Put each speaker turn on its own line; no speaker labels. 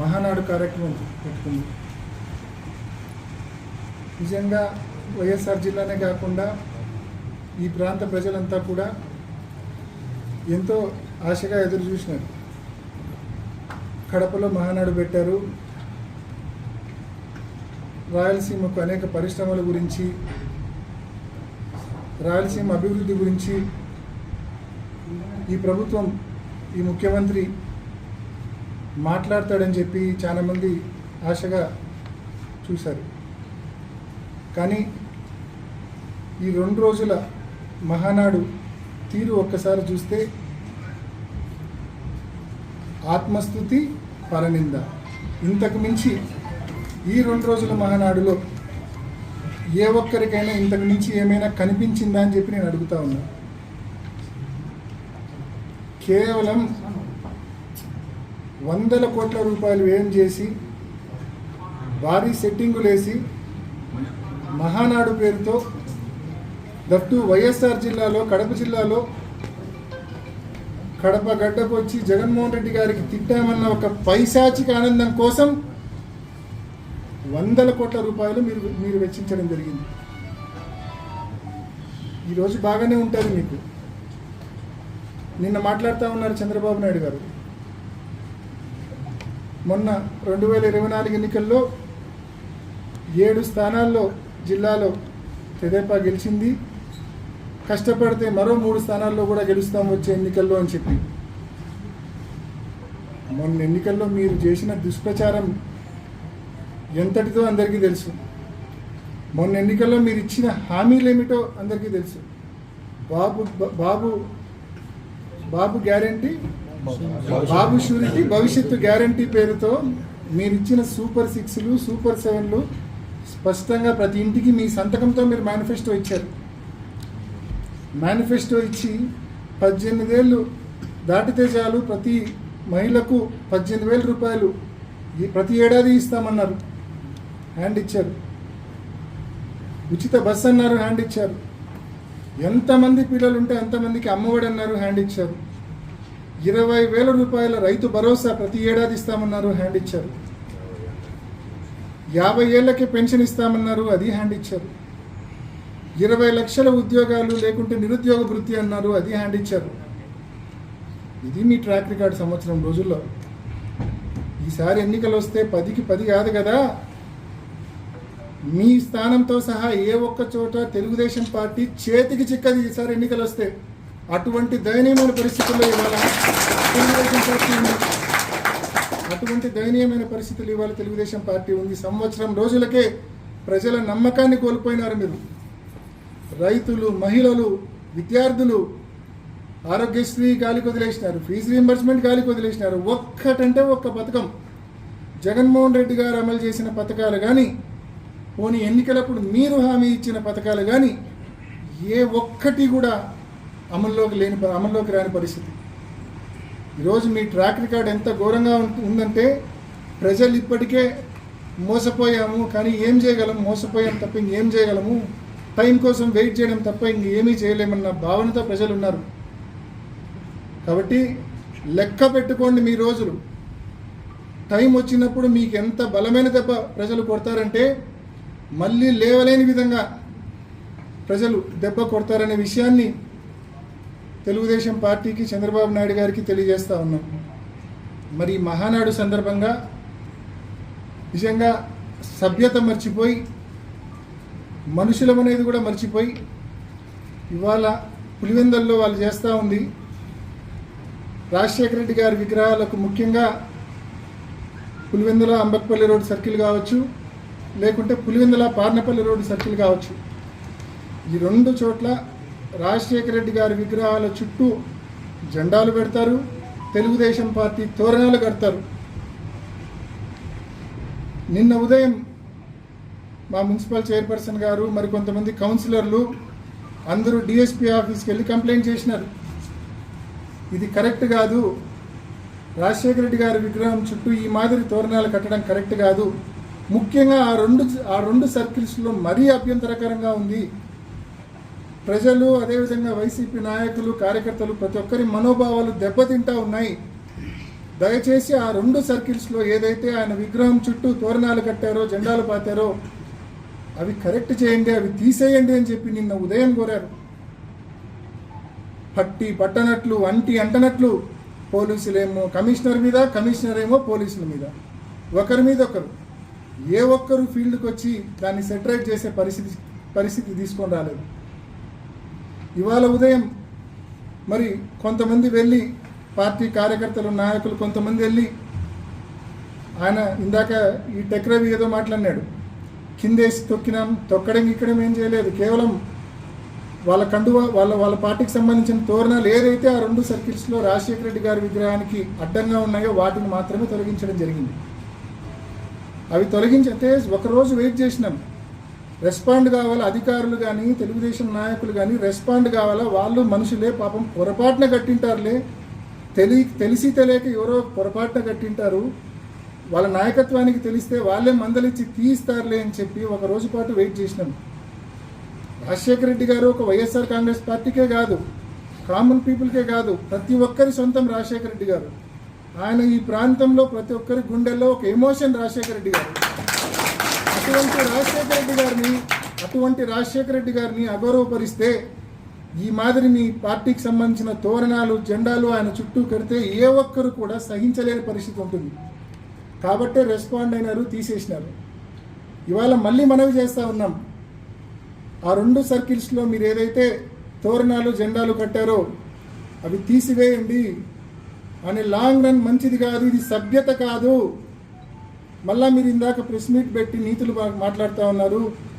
మహానాడు కార్యక్రమం పెట్టుకుంది. నిజంగా వైఎస్ఆర్ జిల్లానే కాకుండా ఈ ప్రాంత ప్రజలంతా కూడా ఎంతో ఆశగా ఎదురు చూసినారు. కడపలో మహానాడు పెట్టారు. రాయలసీమకు అనేక పరిశ్రమల గురించి రాయలసీమ అభివృద్ధి గురించి ఈ ప్రభుత్వం ఈ ముఖ్యమంత్రి మాట్లాడతాడని చెప్పి చాలామంది ఆశగా చూశారు. కానీ ఈ రెండు రోజుల మహానాడు తీరు ఒక్కసారి చూస్తే ఆత్మస్థుతి పరనింద. ఇంతకు మించి ఈ రెండు రోజుల మహానాడులో ఏ ఒక్కరికైనా ఇంతకు మించి ఏమైనా కనిపించిందా అని చెప్పి నేను అడుగుతా ఉన్నా. కేవలం వందల కోట్ల రూపాయలు వ్యయం చేసి భారీ సెట్టింగులు వేసి మహానాడు పేరుతో దట్టు వైఎస్ఆర్ జిల్లాలో కడప జిల్లాలో కడప గడ్డకు వచ్చి జగన్మోహన్ రెడ్డి గారికి తిట్టామన్న ఒక పైశాచిక ఆనందం కోసం వందల కోట్ల రూపాయలు మీరు మీరు వెచ్చించడం జరిగింది. ఈరోజు బాగానే ఉంటుంది మీకు. నిన్న మాట్లాడుతూ ఉన్నారు చంద్రబాబు నాయుడు గారు. మొన్న రెండు వేల ఇరవై నాలుగు ఎన్నికల్లో ఏడు స్థానాల్లో జిల్లాలో తెదేపా గెలిచింది. కష్టపడితే మరో మూడు స్థానాల్లో కూడా గెలుస్తాం వచ్చే ఎన్నికల్లో అని చెప్పి. మొన్న ఎన్నికల్లో మీరు చేసిన దుష్ప్రచారం ఎంతటితో అందరికీ తెలుసు. మొన్న ఎన్నికల్లో మీరు ఇచ్చిన హామీలు ఏమిటో అందరికీ తెలుసు. బాబు బాబు బాబు గ్యారంటీ బాబు షూరిటీ భవిష్యత్తు గ్యారంటీ పేరుతో మీరు ఇచ్చిన సూపర్ సిక్స్లు సూపర్ సెవెన్లు స్పష్టంగా ప్రతి ఇంటికి మీ సంతకంతో మీరు మేనిఫెస్టో ఇచ్చారు. మేనిఫెస్టో ఇచ్చి పద్దెనిమిదేళ్ళు దాటితే చాలు ప్రతి మహిళకు పద్దెనిమిది వేల రూపాయలు ఈ ప్రతి ఏడాది ఇస్తామన్నారు. హ్యాండ్ ఇచ్చారు. ఉచిత బస్ అన్నారు హ్యాండ్ ఇచ్చారు. ఎంతమంది పిల్లలు ఉంటే అంతమందికి అమ్మఒడి అన్నారు హ్యాండ్ ఇచ్చారు. ఇరవై వేల రూపాయల రైతు భరోసా ప్రతి ఏడాది ఇస్తామన్నారు హ్యాండ్ ఇచ్చారు. యాభై ఏళ్ళకి పెన్షన్ ఇస్తామన్నారు అది హ్యాండ్ ఇచ్చారు. ఇరవై లక్షల ఉద్యోగాలు లేకుంటే నిరుద్యోగ వృత్తి అన్నారు అది హ్యాండ్ ఇచ్చారు. ఇది మీ ట్రాక్ రికార్డ్ సంవత్సరం రోజుల్లో. ఈసారి ఎన్నికలు వస్తే పదికి పది కాదు కదా. మీ స్థానంతో సహా ఏ ఒక్క చోట తెలుగుదేశం పార్టీ చేతికి చిక్కది ఈసారి ఎన్నికలు వస్తే. అటువంటి దయనీయమైన పరిస్థితుల్లో ఇవాళ తెలుగుదేశం పార్టీ ఉంది. అటువంటి దయనీయమైన పరిస్థితులు ఇవాళ తెలుగుదేశం పార్టీ ఉంది. సంవత్సరం రోజులకే ప్రజల నమ్మకాన్ని కోల్పోయినారు మీరు. రైతులు మహిళలు విద్యార్థులు ఆరోగ్యశ్రీ గాలికి వదిలేసినారు ఫీజు రీంబర్స్మెంట్ గాలికి వదిలేసినారు ఒక్కటంటే ఒక్క పథకం. జగన్మోహన్ రెడ్డి గారు అమలు చేసిన పథకాలు కానీ పోనీ ఎన్నికలప్పుడు మీరు హామీ ఇచ్చిన పథకాలు కానీ ఏ ఒక్కటి కూడా అమల్లోకి లేని అమల్లోకి రాని పరిస్థితి. ఈరోజు మీ ట్రాక్ రికార్డ్ ఎంత ఘోరంగా ఉందంటే ప్రజలు ఇప్పటికే మోసపోయాము కానీ ఏం చేయగలం? మోసపోయాం తప్ప ఇంకేం చేయగలము? టైం కోసం వెయిట్ చేయడం తప్ప ఇంకేమీ చేయలేమన్న భావనతో ప్రజలు ఉన్నారు కాబట్టి లెక్క పెట్టుకోండి మీ రోజులు. టైం వచ్చినప్పుడు మీకు ఎంత బలమైన దెబ్బ ప్రజలు కొడతారంటే మళ్ళీ లేవలేని విధంగా ప్రజలు దెబ్బ కొడతారనే విషయాన్ని తెలుగుదేశం పార్టీకి చంద్రబాబు నాయుడు గారికి తెలియజేస్తూ ఉన్నాం. మరి మహానాడు సందర్భంగా నిజంగా సభ్యత మర్చిపోయి మనుషులం అనేది కూడా మర్చిపోయి ఇవాళ పులివెందల్లో వాళ్ళు చేస్తూ ఉంది. రాజశేఖర రెడ్డి గారి విగ్రహాలకు ముఖ్యంగా పులివెందుల అంబక్పల్లి రోడ్ సర్కిల్ కావచ్చు లేకుంటే పులివెందుల పార్నపల్లి రోడ్ సర్కిల్ కావచ్చు. ఈ రెండు చోట్ల రాజశేఖర రెడ్డి గారి విగ్రహాల చుట్టూ జెండాలు పెడతారు తెలుగుదేశం పార్టీ తోరణాలు కడతారు. నిన్న ఉదయం మా మున్సిపల్ చైర్పర్సన్ గారు మరి కొంతమంది కౌన్సిలర్లు అందరూ డిఎస్పీ ఆఫీస్కి వెళ్ళి కంప్లైంట్ చేసినారు. ఇది కరెక్ట్ కాదు. రాజశేఖర రెడ్డి గారి విగ్రహం చుట్టూ ఈ మాదిరి తోరణాలు కట్టడం కరెక్ట్ కాదు. ముఖ్యంగా ఆ రెండు ఆ రెండు సర్కిల్స్లో మరీ అభ్యంతరకరంగా ఉంది. ప్రజలు అదేవిధంగా వైసీపీ నాయకులు కార్యకర్తలు ప్రతి ఒక్కరి మనోభావాలు దెబ్బతింటా ఉన్నాయి. దయచేసి ఆ రెండు సర్కిల్స్లో ఏదైతే ఆయన విగ్రహం చుట్టూ తోరణాలు కట్టారో జెండాలు పాతారో అవి కరెక్ట్ చేయండి అవి తీసేయండి అని చెప్పి నిన్న ఉదయం కోరారు. పట్టి పట్టనట్లు అంటి అంటనట్లు పోలీసులేమో కమిషనర్ మీద కమిషనర్ ఏమో పోలీసుల మీద. ఒకరి మీద ఒకరు. ఏ ఒక్కరు ఫీల్డ్కి వచ్చి దాన్ని సెటరేట్ చేసే పరిస్థితి పరిస్థితి తీసుకొని రాలేదు. ఇవాళ ఉదయం మరి కొంతమంది వెళ్ళి పార్టీ కార్యకర్తలు నాయకులు కొంతమంది వెళ్ళి ఆయన ఇందాక ఈ టెక్రవి ఏదో మాట్లాడినాడు. కిందేసి తొక్కినాం తొక్కడం ఇక్కడం ఏం చేయలేదు. కేవలం వాళ్ళ కండువ వాళ్ళ వాళ్ళ పార్టీకి సంబంధించిన తోరణాలు ఏదైతే ఆ రెండు సర్కిల్స్లో రాజశేఖర రెడ్డి గారి విగ్రహానికి అడ్డంగా ఉన్నాయో వాటిని మాత్రమే తొలగించడం జరిగింది. అవి తొలగించితే ఒకరోజు వెయిట్ చేసినాం. రెస్పాండ్ కావాలా అధికారులు కానీ తెలుగుదేశం నాయకులు కానీ రెస్పాండ్ కావాలా? వాళ్ళు మనుషులే పాపం. పొరపాటున కట్టింటారులే. తెలి తెలిసి తెలియక ఎవరో పొరపాటున కట్టింటారు. వాళ్ళ నాయకత్వానికి తెలిస్తే వాళ్ళే మందలిచ్చి తీయిస్తారులే అని చెప్పి ఒక రోజు పాటు వెయిట్ చేసినాం. రాజశేఖర రెడ్డి గారు ఒక వైఎస్ఆర్ కాంగ్రెస్ పార్టీకే కాదు కామన్ పీపుల్కే కాదు ప్రతి ఒక్కరి సొంతం రాజశేఖర రెడ్డి గారు. ఆయన ఈ ప్రాంతంలో ప్రతి ఒక్కరి గుండెల్లో ఒక ఎమోషన్ రాజశేఖర రెడ్డి గారు. అటువంటి రాజశేఖర రెడ్డి గారిని అటువంటి రాజశేఖర రెడ్డి గారిని అగౌరవపరిస్తే ఈ మాదిరి మీ పార్టీకి సంబంధించిన తోరణాలు జెండాలు ఆయన చుట్టూ కడితే ఏ ఒక్కరు కూడా సహించలేని పరిస్థితి ఉంటుంది. కాబట్టే రెస్పాండ్ అయినారు తీసేసినారు. ఇవాళ మళ్ళీ మనవి చేస్తూ ఉన్నాం. ఆ రెండు సర్కిల్స్లో మీరు ఏదైతే తోరణాలు జెండాలు కట్టారో అవి తీసివేయండి. అని లాంగ్ రన్ మంచిది కాదు ఇది సభ్యత కాదు. మళ్ళా మీరు ఇందాక ప్రెస్ మీట్ పెట్టి నీతులు మాట్లాడుతూ ఉన్నారు.